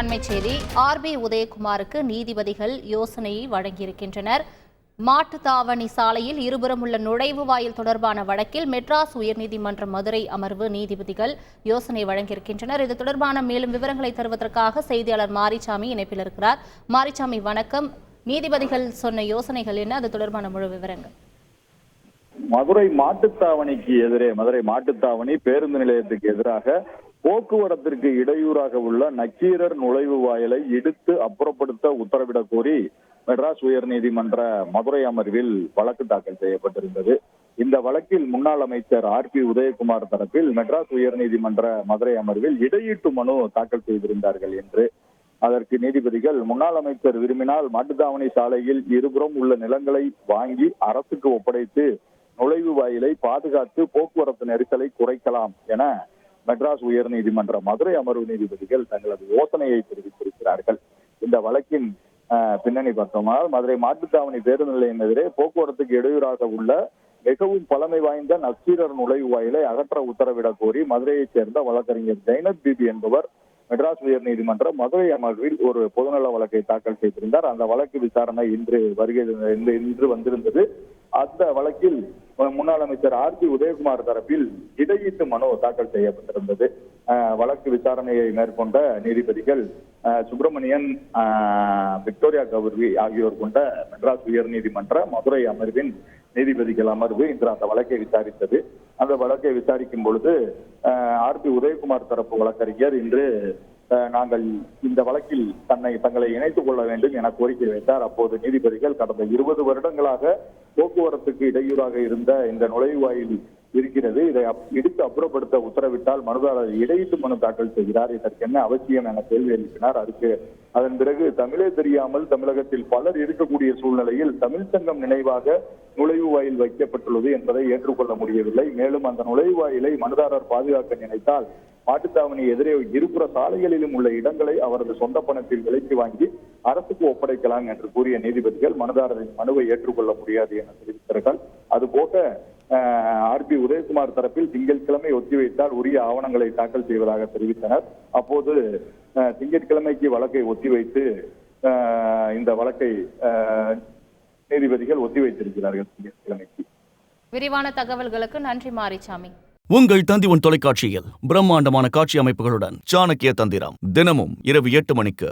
அண்மைச் செய்தி ஆர்பி உதயகுமாருக்கு நீதிபதிகள் யோசனையை வழங்கியிருக்கின்றனர். மாட்டுத்தாவணி சாலையில் இருபுறம் உள்ள நுழைவு வாயில் தொடர்பான வழக்கில் மெட்ராஸ் உயர்நீதிமன்ற மதுரை அமர்வு நீதிபதிகள் யோசனை வழங்கியிருக்கின்றனர். இது தொடர்பான மேலும் விவரங்களை தருவதற்காக செய்தியாளர் மாரிசாமி இணைப்பில் இருக்கிறார். மாரிசாமி வணக்கம். நீதிபதிகள் சொன்ன யோசனைகள் என்ன? அது தொடர்பான முழு விவரங்கள். மதுரை மாட்டுத்தாவணிக்கு எதிரே மதுரை மாட்டுத்தாவணி பேருந்து நிலையத்துக்கு எதிராக போக்குவரத்திற்கு இடையூறாக உள்ள நக்கீரர் நுழைவு வாயிலை இடித்து அப்புறப்படுத்த உத்தரவிடக் கோரி மெட்ராஸ் உயர்நீதிமன்ற மதுரை அமர்வில் வழக்கு தாக்கல் செய்யப்பட்டிருந்தது. இந்த வழக்கில் முன்னாள் அமைச்சர் ஆர் பி உதயகுமார் தரப்பில் மெட்ராஸ் உயர்நீதிமன்ற மதுரை அமர்வில் இடையீட்டு மனு தாக்கல் செய்திருந்தார்கள் என்று அதற்கு நீதிபதிகள் முன்னாள் அமைச்சர் விரும்பினால் மாட்டுத்தாவணி சாலையில் இருபுறம் உள்ள நிலங்களை வாங்கி அரசுக்கு ஒப்படைத்து நுழைவு வாயிலை பாதுகாத்து போக்குவரத்து நெரிசலை குறைக்கலாம் என மெட்ராஸ் உயர்நீதிமன்ற மதுரை அமர்வு நீதிபதிகள் தங்களது யோசனையை தெரிவித்திருக்கிறார்கள். இந்த வழக்கின் பின்னணி பார்த்தோமானால் மதுரை மாட்டுத்தாவணி பேருந்து நிலையம் எதிரே போக்குவரத்துக்கு இடையூறாக உள்ள மிகவும் பழமை வாய்ந்த நக்சீரர் நுழைவு வாயிலை அகற்ற உத்தரவிட கோரி மதுரையைச் சேர்ந்த வழக்கறிஞர் ஜெயனத் பிபி என்பவர் மெட்ராஸ் உயர்நீதிமன்ற மதுரை அமர்வில் ஒரு பொதுநல வழக்கை தாக்கல் செய்திருந்தார். அந்த வழக்கு விசாரணை இன்று வருகை இன்று இன்று வந்திருந்தது. அந்த வழக்கில் முன்னாள் அமைச்சர் ஆர் பி உதயகுமார் தரப்பில் இடையீட்டு மனு தாக்கல் செய்யப்பட்டிருந்தது. வழக்கு விசாரணையை மேற்கொண்ட நீதிபதிகள் சுப்பிரமணியன் விக்டோரியா கௌரி ஆகியோர் கொண்ட மெட்ராஸ் உயர்நீதிமன்ற மதுரை அமர்வின் நீதிபதிகள் அமர்வு இன்று அந்த வழக்கை விசாரித்தது. அந்த வழக்கை விசாரிக்கும் பொழுது ஆர் பி உதயகுமார் தரப்பு வழக்கறிஞர் இன்று அஹ், நாங்கள் இந்த வழக்கில் தன்னை தங்களை இணைத்துக் கொள்ள வேண்டும் என கோரிக்கை வைத்தார். அப்போது நீதிபதிகள் கடந்த இருபது வருடங்களாக போக்குவரத்துக்கு இடையூறாக இருந்த இந்த நுழைவாயில் இருக்கிறது. இதை இடித்து அப்புறப்படுத்த உத்தரவிட்டால் மனுதாரர் இடையிட்டு மனு தாக்கல் செய்கிறார். இதற்கு என்ன அவசியம் என கேள்வி எழுப்பினார். அதுக்கு அதன் பிறகு தமிழே தெரியாமல் தமிழகத்தில் பலர் இருக்கக்கூடிய சூழ்நிலையில் தமிழ் சங்கம் நினைவாக நுழைவு வாயில் வைக்கப்பட்டுள்ளது என்பதை ஏற்றுக்கொள்ள முடியவில்லை. மேலும் அந்த நுழைவுவாயிலை மனுதாரர் பாதுகாக்க நினைத்தால் மாட்டுத்தாவணி எதிரே இருபுற சாலைகளிலும் உள்ள இடங்களை அவரது சொந்த பணத்தில் விலைக்கு வாங்கி அரசுக்கு ஒப்படைக்கலாம் என்று கூறிய நீதிபதிகள் மனுதாரரின் மனுவை ஏற்றுக்கொள்ள முடியாது என தெரிவித்தார்கள். அதுபோக ஆர். பி. உதயகுமார் தரப்பில் திங்கட்கிழமை ஒத்திவைத்தால் உரிய ஆவணங்களை தாக்கல் செய்வதாக தெரிவித்தனர். அப்போது திங்கட்கிழமைக்கு வழக்கை ஒத்திவைத்து இந்த வழக்கை நீதிபதிகள் ஒத்திவைத்திருக்கிறார்கள் திங்கட்கிழமைக்கு. விரிவான தகவல்களுக்கு நன்றி மாரிசாமி உங்கள் தந்திவன் தொலைக்காட்சியில் பிரம்மாண்டமான காட்சி அமைப்புகளுடன் சாணக்கிய தந்திரம் தினமும் இரவு எட்டு மணிக்கு